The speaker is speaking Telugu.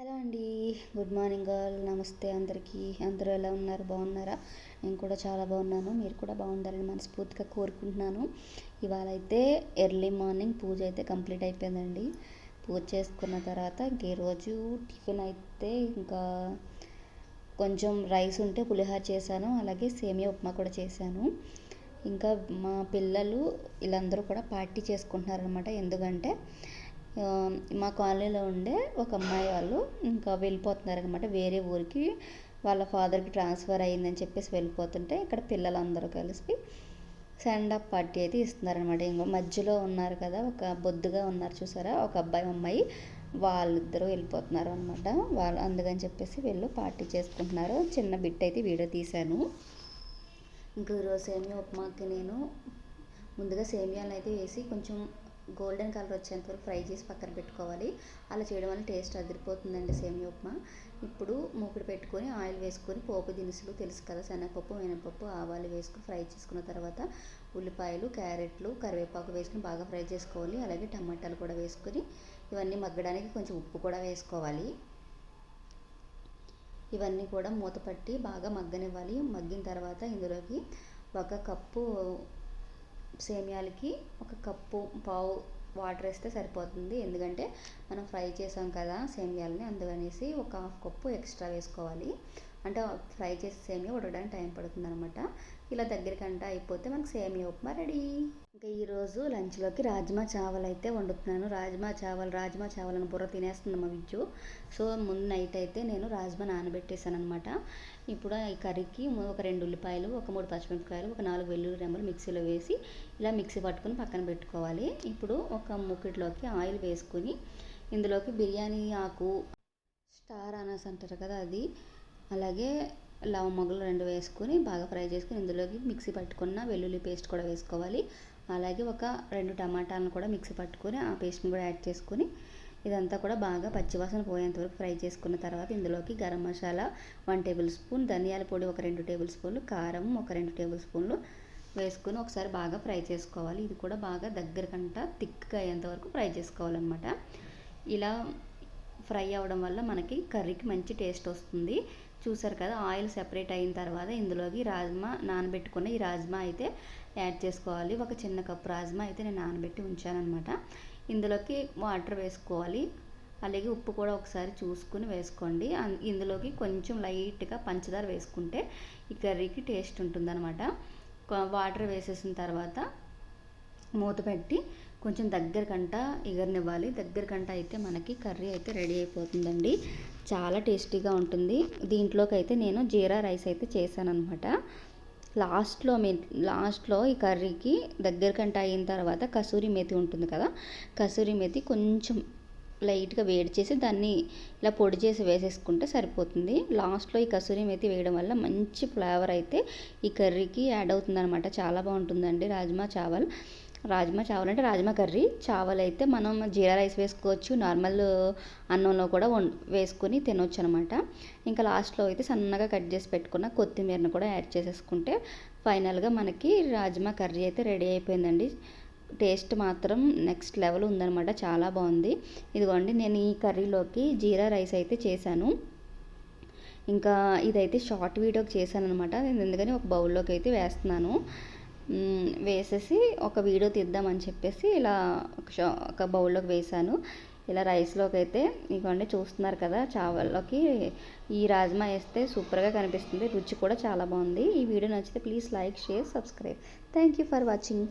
హలో అండి. Good morning all. నమస్తే అందరికీ. అందరూ ఎలా ఉన్నారు? బాగున్నారా? నేను కూడా చాలా బాగున్నాను. మీరు కూడా బాగుండాలని మనస్ఫూర్తిగా కోరుకుంటున్నాను. ఇవాళ అయితే ఎర్లీ మార్నింగ్ పూజ అయితే కంప్లీట్ అయిపోయిందండి. పూజ చేసుకున్న తర్వాత ఇంక ఈరోజు టిఫిన్ అయితే ఇంకా కొంచెం రైస్ ఉంటే పులిహార చేశాను. అలాగే సేమియా ఉప్మా కూడా చేశాను. ఇంకా మా పిల్లలు వీళ్ళందరూ కూడా పార్టీ చేసుకుంటున్నారనమాట ఎందుకంటే మా కాలనీలో ఉండే ఒక అమ్మాయి వాళ్ళు ఇంకా వెళ్ళిపోతున్నారు అనమాట వేరే ఊరికి వాళ్ళ ఫాదర్కి ట్రాన్స్ఫర్ అయ్యిందని చెప్పేసి వెళ్ళిపోతుంటే ఇక్కడ పిల్లలందరూ కలిసి సెండ్ అప్ పార్టీ అయితే ఇస్తున్నారనమాట ఇంకో మధ్యలో ఉన్నారు కదా ఒక బొద్దుగా ఉన్నారు చూసారా? ఒక అబ్బాయి అమ్మాయి వాళ్ళిద్దరూ వెళ్ళిపోతున్నారు అనమాట వాళ్ళు అందుకని చెప్పేసి వీళ్ళు పార్టీ చేసుకుంటున్నారు. చిన్న బిట్ అయితే వీడియో తీశాను. ఇంకా ఈరోజు సేమియా ఉప్మాకి నేను ముందుగా సేమియాలు అయితే వేసి కొంచెం గోల్డెన్ కలర్ వచ్చేంత వరకు ఫ్రై చేసి పక్కన పెట్టుకోవాలి. అలా చేయడం వల్ల టేస్ట్ అదిరిపోతుందండి సేమియా ఉప్మా. ఇప్పుడు మూకుడు పెట్టుకొని ఆయిల్ వేసుకొని పోపు దినుసులు తెలుసు కదా శనగపప్పు మినపప్పు ఆవాలు వేసుకుని ఫ్రై చేసుకున్న తర్వాత ఉల్లిపాయలు క్యారెట్లు కరివేపాకు వేసుకుని బాగా ఫ్రై చేసుకోవాలి. అలాగే టమాటాలు కూడా వేసుకొని ఇవన్నీ మగ్గడానికి కొంచెం ఉప్పు కూడా వేసుకోవాలి. ఇవన్నీ కూడా మూత పట్టి బాగా మగ్గనివ్వాలి. మగ్గిన తర్వాత ఇందులోకి ఒక కప్పు సేమియాలకి ఒక కప్పు పావు వాటర్ వేస్తే సరిపోతుంది. ఎందుకంటే మనం ఫ్రై చేసాం కదా సేమియాలని అందుకనేసి ఒక హాఫ్ కప్పు ఎక్స్ట్రా వేసుకోవాలి. అంటే ఫ్రై చేసి సేమియా ఉడకడానికి టైం పడుతుంది అనమాట ఇలా దగ్గరికంట అయిపోతే మనకు సేమియా ఉప్మా రెడీ. ఇంకా ఈరోజు లంచ్లోకి రాజ్మా చావల్ అయితే వండుతున్నాను. రాజ్మా చావల్ రాజ్మా చావల్ అని బుర్ర తినేస్తుంది మా విజ్జు. సో ముందు నైట్ అయితే నేను రాజ్మా నానబెట్టేశాను అనమాట ఇప్పుడు ఈ కర్రీకి ఒక రెండు ఉల్లిపాయలు ఒక మూడు పచ్చిమిరపకాయలు ఒక నాలుగు వెల్లుల్లి రెమ్మలు మిక్సీలో వేసి ఇలా మిక్సీ పట్టుకొని పక్కన పెట్టుకోవాలి. ఇప్పుడు ఒక ముక్కిట్లోకి ఆయిల్ వేసుకుని ఇందులోకి బిర్యానీ ఆకు స్టార్ అనస్ అంటారు కదా అది. అలాగే లవ మొగ్గలు రెండు వేసుకొని బాగా ఫ్రై చేసుకుని ఇందులోకి మిక్సీ పట్టుకున్న వెల్లుల్లి పేస్ట్ కూడా వేసుకోవాలి. అలాగే ఒక రెండు టమాటాలను కూడా మిక్సీ పట్టుకొని ఆ పేస్ట్ని కూడా యాడ్ చేసుకొని ఇదంతా కూడా బాగా పచ్చివాసన పోయేంత వరకు ఫ్రై చేసుకున్న తర్వాత ఇందులోకి garam masala one table spoon ధనియాల పొడి ఒక రెండు టేబుల్ స్పూన్లు కారం ఒక రెండు టేబుల్ స్పూన్లు వేసుకొని ఒకసారి బాగా ఫ్రై చేసుకోవాలి. ఇది కూడా బాగా దగ్గరకంట థిక్గా అయ్యేంత వరకు ఫ్రై చేసుకోవాలన్నమాట. ఇలా ఫ్రై అవ్వడం వల్ల మనకి కర్రీకి మంచి టేస్ట్ వస్తుంది. చూసారు కదా ఆయిల్ సెపరేట్ అయిన తర్వాత ఇందులోకి రాజ్మా నానబెట్టుకున్న ఈ రాజ్మా అయితే యాడ్ చేసుకోవాలి. ఒక చిన్న కప్పు రాజ్మా అయితే నేను నానబెట్టి ఉంచానమాట ఇందులోకి వాటర్ వేసుకోవాలి. అలాగే ఉప్పు కూడా ఒకసారి చూసుకుని వేసుకోండి. ఇందులోకి కొంచెం లైట్గా పంచదార వేసుకుంటే ఈ కర్రీకి టేస్ట్ ఉంటుందన్నమాట. వాటర్ వేసేసిన తర్వాత మూత పెట్టి కొంచెం దగ్గరకంట ఎగరనివ్వాలి. దగ్గరకంట అయితే మనకి కర్రీ అయితే రెడీ అయిపోతుందండి. చాలా టేస్టీగా ఉంటుంది. దీంట్లోకి అయితే నేను జీరా రైస్ అయితే చేశాను అనమాట లాస్ట్లో మే లాస్ట్లో ఈ కర్రీకి దగ్గరకంట అయిన తర్వాత కసూరి మేతి ఉంటుంది కదా కసూరి మేతి కొంచెం లైట్గా వేడి చేసి దాన్ని ఇలా పొడి చేసి వేసేసుకుంటే సరిపోతుంది. లాస్ట్లో ఈ కసూరి మేతి వేయడం వల్ల మంచి ఫ్లేవర్ అయితే ఈ కర్రీకి యాడ్ అవుతుందన్నమాట. చాలా బాగుంటుందండి రాజ్మా చావల్. రాజ్మా చావల్ అంటే రాజ్మా కర్రీ. చావల్ అయితే మనం జీరా రైస్ వేసుకోవచ్చు నార్మల్ అన్నంలో కూడా వం వేసుకొని తినొచ్చు అనమాట ఇంకా లాస్ట్లో అయితే సన్నగా కట్ చేసి పెట్టుకున్న కొత్తిమీరను కూడా యాడ్ చేసేసుకుంటే ఫైనల్గా మనకి రాజ్మా కర్రీ అయితే రెడీ అయిపోయిందండి. టేస్ట్ మాత్రం నెక్స్ట్ లెవెల్ ఉందనమాట. చాలా బాగుంది. ఇదిగోండి నేను ఈ కర్రీలోకి జీరా రైస్ అయితే చేశాను. ఇంకా ఇదైతే షార్ట్ వీడియోకి చేశాను అనమాట నేను ఎందుకని ఒక బౌల్లోకి అయితే వేస్తున్నాను. వేసేసి ఒక వీడియో తీద్దామని చెప్పేసి ఇలా ఒక షా- ఒక బౌల్లోకి వేసాను ఇలా రైస్లోకి అయితే ఇవ్వండి చూస్తున్నారు కదా చావల్లోకి ఈ రాజ్మా వేస్తే సూపర్గా కనిపిస్తుంది రుచి కూడా చాలా బాగుంది. ఈ వీడియో నచ్చితే please like share subscribe. Thank you for watching